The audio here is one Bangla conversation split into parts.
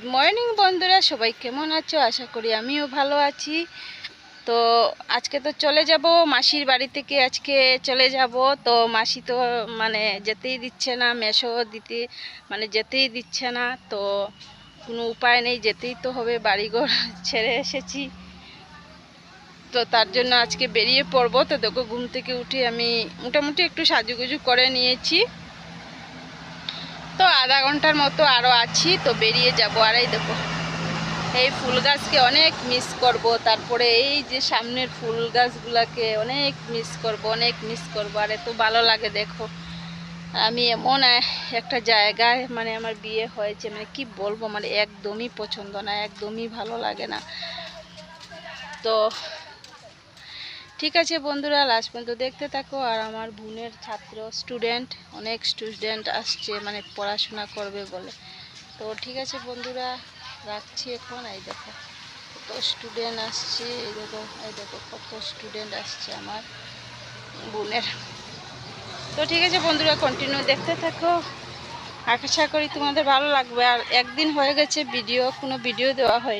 গুড মর্নিং বন্ধুরা। সবাই কেমন আছো? আশা করি আমিও ভালো আছি। তো আজকে তো চলে যাব। মাসির বাড়ি থেকে আজকে চলে যাব। তো মাসি তো মানে যেতেই দিচ্ছে না মেশো দিতে মানে যেতেই দিচ্ছে না। তো কোনো উপায় নেই, যেতেই তো হবে, বাড়িঘর ছেড়ে এসেছি। তো তার জন্য আজকে বেরিয়ে পড়ব। তো দেখো, ঘুম থেকে উঠে আমি মোটামুটি একটু সাজুগুজু করে নিয়েছি। তো আধা ঘণ্টার মতো আরও আছি, তো বেরিয়ে যাব। আর এই দেখো, এই ফুল গাছকে অনেক মিস করব। তারপরে এই যে সামনের ফুল গাছগুলোকে অনেক মিস করব, অনেক মিস করব। আর এত ভালো লাগে দেখো। আমি এমন একটা জায়গায় মানে আমার বিয়ে হয়েছে মানে কি বলব মানে একদমই পছন্দ না, একদমই ভালো লাগে না। তো ঠিক আছে বন্ধুরা লাস্ট পর্যন্ত দেখতে থাকো। আর আমার বোনের ছাত্র স্টুডেন্ট অনেক স্টুডেন্ট আসছে মানে পড়াশোনা করবে বলে। তো ঠিক আছে বন্ধুরা, রাখছি এখন। এই দেখো, কত স্টুডেন্ট আসছে। এই দেখো এই দেখো, কত স্টুডেন্ট আসছে আমার বোনের। তো ঠিক আছে বন্ধুরা কন্টিনিউ দেখতে থাকো। আশা করি তোমাদের ভালো লাগবে। আর একদিন হয়ে গেছে ভিডিও কোনো ভিডিও দেওয়া হয়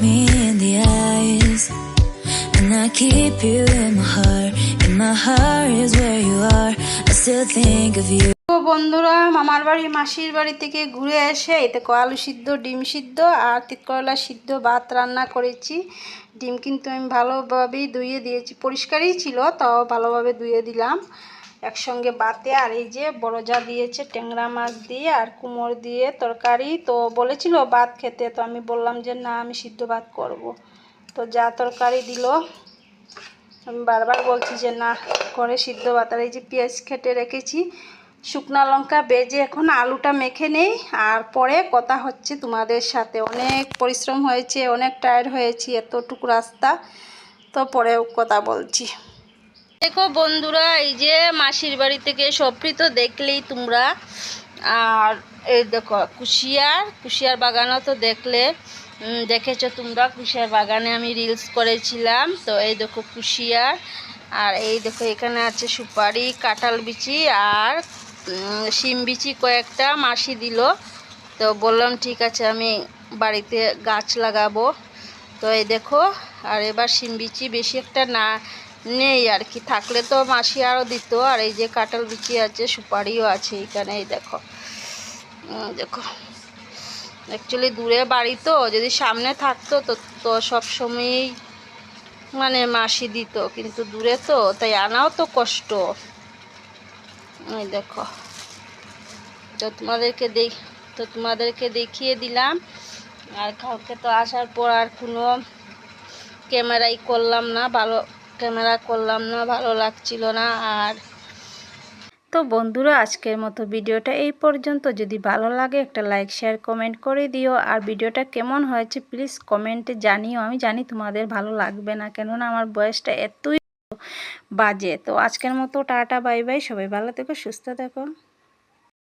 me in the eyes. And I keep you in my heart. In my heart is where you are. I still think of you. বন্ধুরা, মামার বাড়ি, মাসির বাড়ি থেকে ঘুরে এসে এতে আলু সিদ্ধ, ডিম সিদ্ধ আর তিতকরলা সিদ্ধ ভাত রান্না করেছি ডিম কিন্তু আমি ভালোভাবেই ধুয়ে দিয়েছি পরিষ্কারই ছিল, তাও ভালোভাবে ধুয়ে দিলাম একসঙ্গে বাতে, আর এই যে বড় যা দিয়েছে, ট্যাংরা মাছ দিয়ে আর কুমড় দিয়ে তরকারি। তো বলেছিল ভাত খেতে, তো আমি বললাম যে না, আমি সিদ্ধ ভাত করব। তো যা তরকারি দিল। আমি বারবার বলছি যে না করে সিদ্ধ ভাত। আর এই যে পেঁয়াজ খেটে রেখেছি, শুকনা লঙ্কা বেজে এখন আলুটা মেখে নেই। আর পরে কথা হচ্ছে তোমাদের সাথে। অনেক পরিশ্রম হয়েছে, অনেক টায়ার্ড হয়েছি, এতটুকু রাস্তা। তো পরে কথা বলছি। দেখো বন্ধুরা, এই যে মাসির বাড়ি থেকে সবরি তো দেখলেই তোমরা। আর এই দেখো, কুশিয়ার কুশিয়ার বাগানও তো দেখলে। দেখেছ তোমরা, কুশিয়ার বাগানে আমি রিলস করেছিলাম। তো এই দেখো কুশিয়ার, আর এই দেখো এখানে আছে সুপারি, কাঁঠাল বিচি, আর শিম বিচি কয়েকটা মাসি দিল। তো বললাম, ঠিক আছে, আমি বাড়িতে গাছ লাগাবো। তো এই দেখো, আর এবার শিম বিচি বেশি একটা না নেই আর কি। থাকলে তো মাসি আরও দিত, আর এই যে কাঁঠাল বিচি আছে, সুপারিও আছে এখানে, এই দেখো। দেখো। অ্যাকচুয়ালি দূরে বাড়ি তো, যদি সামনে থাকতো তো তো সবসময়ই মানে মাসি দিত, কিন্তু দূরে তো, তাই আনাও তো কষ্ট। এই দেখো। তো তোমাদেরকে দেখ, তো তোমাদেরকে দেখিয়ে দিলাম। আর কালকে তো আসার পর আর কোনো ক্যামেরাই করলাম না, ভালো ক্যামেরা করলাম না, ভালো লাগছিল না আর। তো বন্ধুরা, আজকের মতো ভিডিওটা এই পর্যন্ত। যদি ভালো লাগে, একটা লাইক, শেয়ার, কমেন্ট করে দিও। আর ভিডিওটা কেমন হয়েছে, প্লিজ কমেন্টে জানিও। আমি জানি তোমাদের ভালো লাগবে না, কেননা আমার বয়সটা এতই বাজে। তো আজকের মতো টাটা, বাই বাই। সবাই ভালো থেকো, সুস্থ থেকো।